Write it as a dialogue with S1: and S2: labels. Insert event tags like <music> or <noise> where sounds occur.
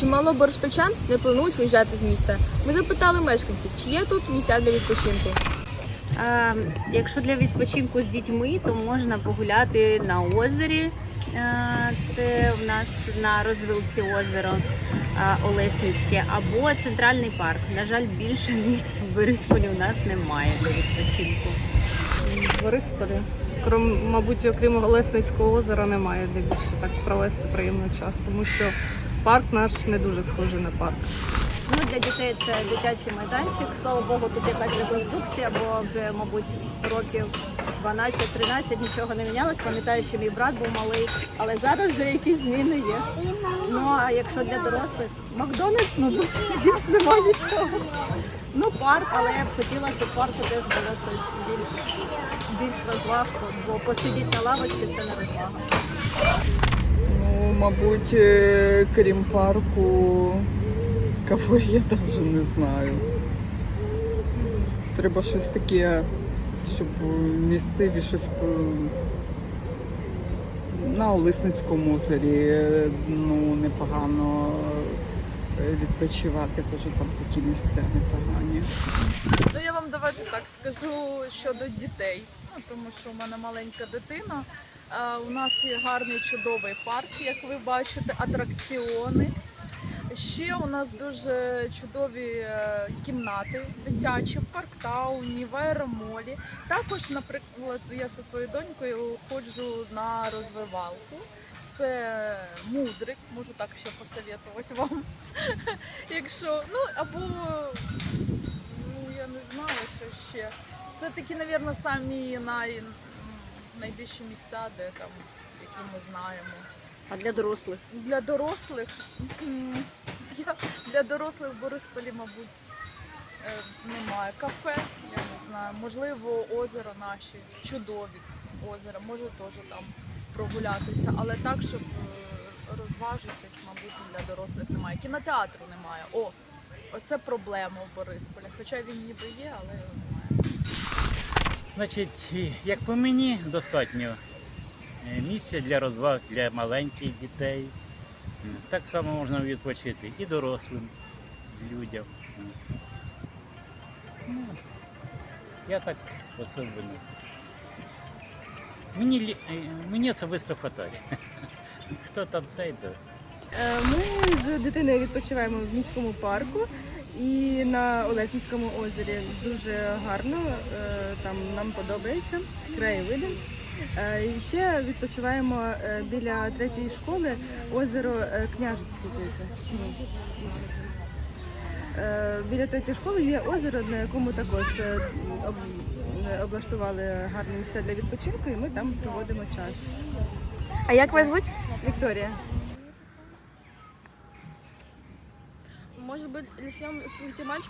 S1: Чимало бороспільчан не планують виїжджати з міста. Ми запитали мешканців, чи є тут місця для відпочинку.
S2: А, якщо для відпочинку з дітьми, то можна погуляти на озері. Це в нас на розвилці озеро Олесницьке або центральний парк. На жаль, більше місць в Борисполі у нас немає для відпочинку.
S3: В Борисполі. Крім, мабуть, окрім Лесницького озера немає де більше так провести приємний час, тому що парк наш не дуже схожий на парк.
S4: Ну, для дітей це дитячий майданчик. Слава Богу, тут якась реконструкція, бо вже, мабуть, років 12-13 нічого не мінялось. Пам'ятаю, що мій брат був малий, але зараз вже якісь зміни є. Ну а якщо для дорослих, Макдональдс, мабуть, більш немає нічого. Ну, парк, але я б хотіла, щоб парку теж було щось більш, більш розваг, бо посидіти на лавочці це не розвага.
S5: Мабуть, е, крім парку, кафе <laughs> я навіть не знаю. Треба щось таке, щоб місцеві щось на Олисницькому озері е, ну, непогано е, відпочивати, бо там такі місця непогані.
S6: Ну я вам давайте так скажу щодо дітей, ну тому що в мене маленька дитина. У нас є гарний чудовий парк, як ви бачите, атракціони. Ще у нас дуже чудові е, кімнати дитячі в парктауні, в аеромолі. Також, наприклад, я зі своєю донькою ходжу на розвивалку. Це мудрик, можу так ще посоветувати вам. <laughs> Якщо, ну або Ну, я не знала, що ще. Це такі, мабуть, самі най... найбільші місця, де там, які ми знаємо.
S4: А для дорослих?
S6: Для дорослих, я, для дорослих в Борисполі, мабуть, е, немає. Кафе, я не знаю. Можливо, озеро наші, чудові озера, може теж там прогулятися, але так, щоб е, розважитись, мабуть, для дорослих немає. Кінотеатру немає. О, оце проблема в Борисполі. Хоча він ніби є, але його немає.
S7: Значить, як по мені, достатньо е, місця для розваг для маленьких дітей. Так само можна відпочити і дорослим людям. Ну, я так особливо. Мені, е, мені особисто хватає. Хто там цей, то
S8: Е, Ми з дитиною відпочиваємо в міському парку і на Олесницькому озері. Дуже гарно, е, там нам подобається краєвиди. Е, І ще відпочиваємо е, біля третьої школи озеро Княжицьке, здається. Чи ні? Біля третьої школи є озеро, на якому також об- облаштували гарні місця для відпочинку, і ми там проводимо час.
S1: А як вас звуть?
S8: Вікторія.
S1: Може бути, этим мальчиком